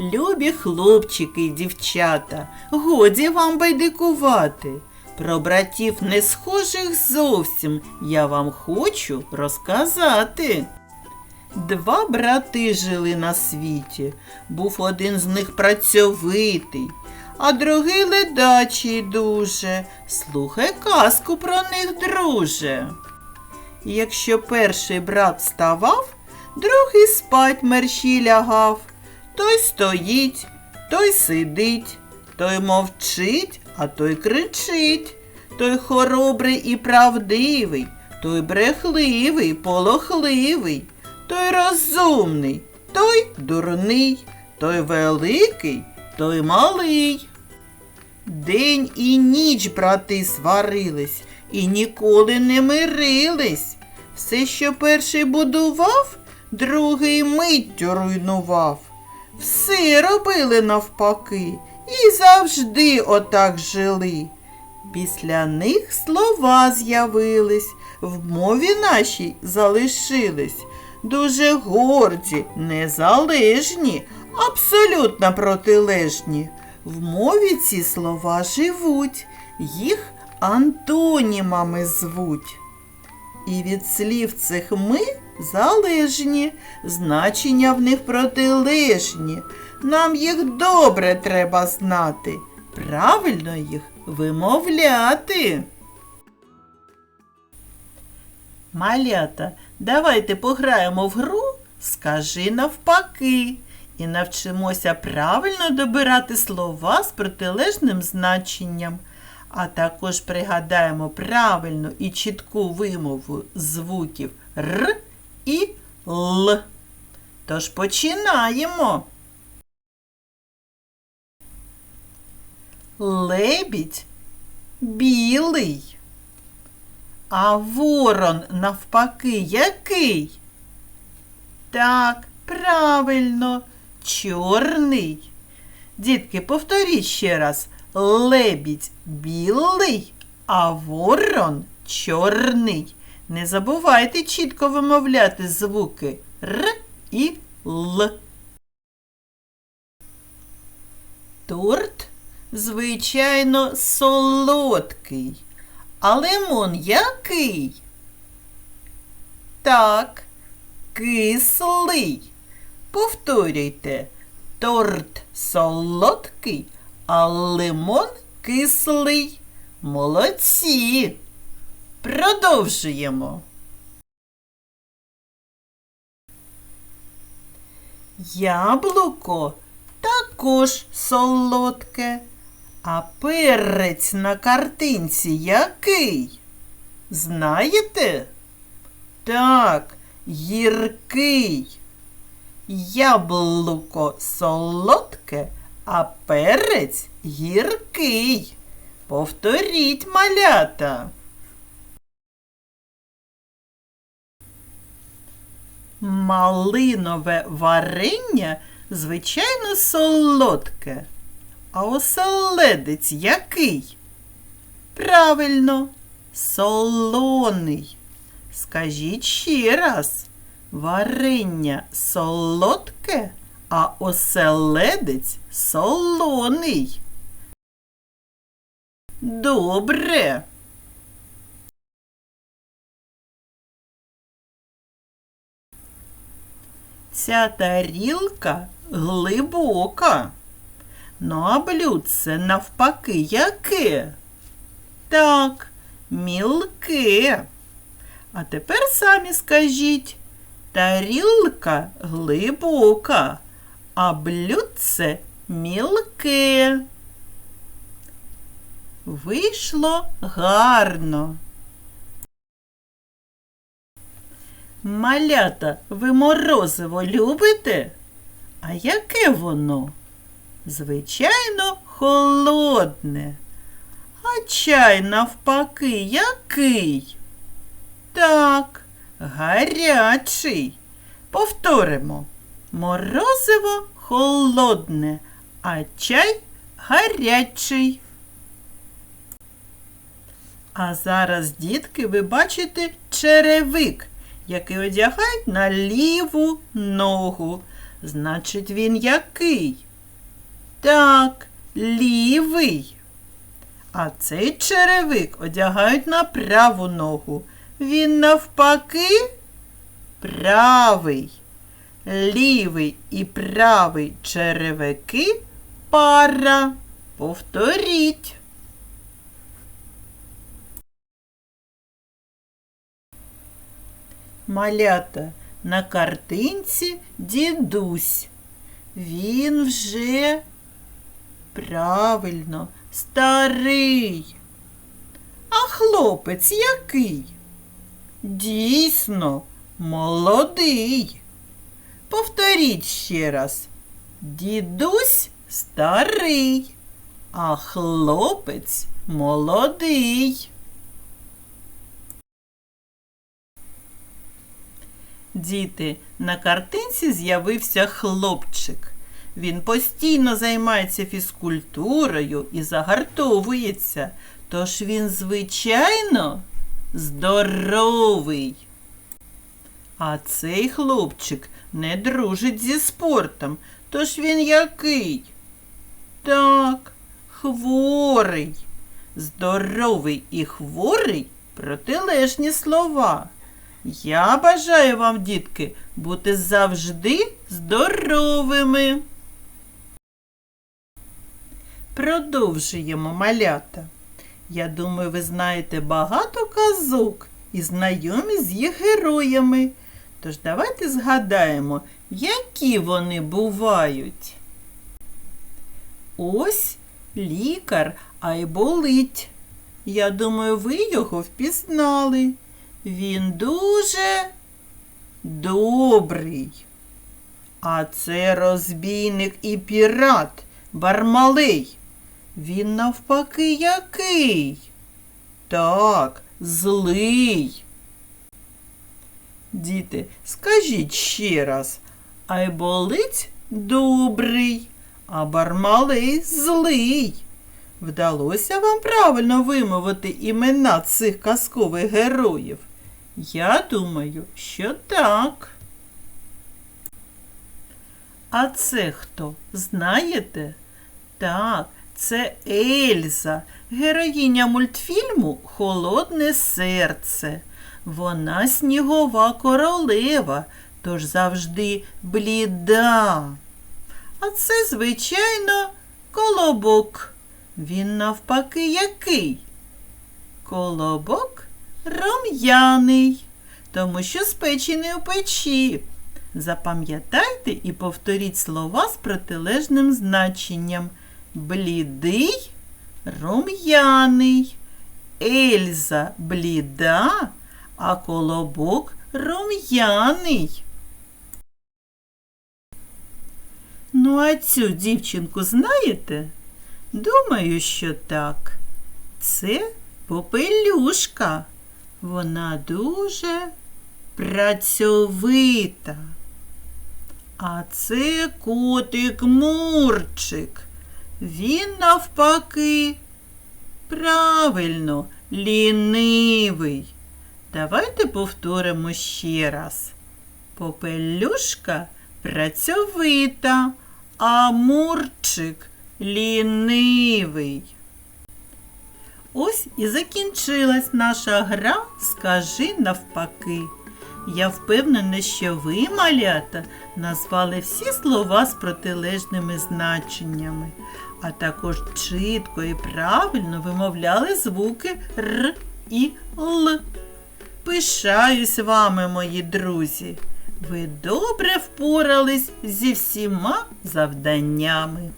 Любі хлопчики й дівчата, годі вам байдикувати. Про братів не схожих зовсім я вам хочу розказати. Два брати жили на світі. Був один з них працьовитий, а другий ледачий дуже. Слухай казку про них, друже. Якщо перший брат вставав, другий спать мерщій лягав. Той стоїть, той сидить, той мовчить, а той кричить. Той хоробрий і правдивий, той брехливий, полохливий, той розумний, той дурний, той великий, той малий. День і ніч брати сварились і ніколи не мирились. Все, що перший будував, другий миттю руйнував. Все робили навпаки і завжди отак жили. Після них слова з'явились, в мові нашій залишились. Дуже горді, незалежні, абсолютно протилежні. В мові ці слова живуть, їх антонімами звуть. І від слів цих ми залежні, значення в них протилежні. Нам їх добре треба знати, правильно їх вимовляти. Малята, давайте пограємо в гру Скажи навпаки і навчимося правильно добирати слова з протилежним значенням, а також пригадаємо правильну і чітку вимову звуків Р і Л. Тож починаємо. Лебідь білий. А ворон навпаки який? Так, правильно, чорний. Дітки, повторіть ще раз. Лебідь білий, а ворон чорний. Не забувайте чітко вимовляти звуки Р і Л. Торт, звичайно, солодкий. А лимон який? Так, кислий. Повторюйте. Торт солодкий, а лимон кислий. Молодці. Продовжуємо. Яблуко також солодке. А перець на картинці який? Знаєте? Так, гіркий. Яблуко солодке, а перець гіркий. Повторіть малята. Малинове варення, звичайно, солодке. А оселедець який? Правильно, солоний. Скажіть ще раз. Варення солодке, а оселедець солоний. Добре. Ця тарілка глибока. Ну, а блюдце навпаки яке? Так, мілке. А тепер самі скажіть, тарілка глибока, а блюдце мілке. Вийшло гарно. Малята, ви морозиво любите? А яке воно? Звичайно, холодне. А чай навпаки який? Так, гарячий. Повторимо. Морозиво холодне, а чай гарячий. А зараз, дітки, ви бачите черевик, який одягають на ліву ногу. Значить, він який? Так, лівий. А цей черевик одягають на праву ногу. Він навпаки правий. Лівий і правий черевики пара. Повторіть. Малята на картинці дідусь. Він вже правильно старий. А хлопець який? Дійсно, молодий. Повторіть ще раз. Дідусь старий, а хлопець молодий. Діти, на картинці з'явився хлопчик. Він постійно займається фізкультурою і загартовується, тож він, звичайно, здоровий. А цей хлопчик не дружить зі спортом, тож він який? Так, хворий. Здоровий і хворий протилежні слова. Я бажаю вам, дітки, бути завжди здоровими. Продовжуємо малята. Я думаю, ви знаєте багато казок і знайомі з їх героями. Тож давайте згадаємо, які вони бувають. Ось лікар Айболить. Я думаю, ви його впізнали. Він дуже добрий. А це розбійник і пірат Бармалей. Він навпаки який? Так, злий. Діти, скажіть ще раз, Айболиць добрий, а Бармалей злий. Вдалося вам правильно вимовити імена цих казкових героїв? Я думаю, що так. А це хто? Знаєте? Так, це Ельза, героїня мультфільму Холодне серце. Вона снігова королева, тож завжди бліда. А це, звичайно, колобок. Він навпаки який? Колобок рум'яний, тому що спечений у печі. Запам'ятайте і повторіть слова з протилежним значенням. Блідий, рум'яний. Ельза бліда, а колобок рум'яний. Ну, а цю дівчинку знаєте? Думаю, що так. Це попелюшка. Вона дуже працьовита. А це котик Мурчик. Він навпаки правильно, лінивий. Давайте повторимо ще раз. Попелюшка працьовита, а Мурчик лінивий. Ось і закінчилась наша гра Скажи навпаки. Я впевнена, що ви, малята, назвали всі слова з протилежними значеннями, а також чітко і правильно вимовляли звуки Р і Л. Пишаюсь вами, мої друзі. Ви добре впорались зі всіма завданнями.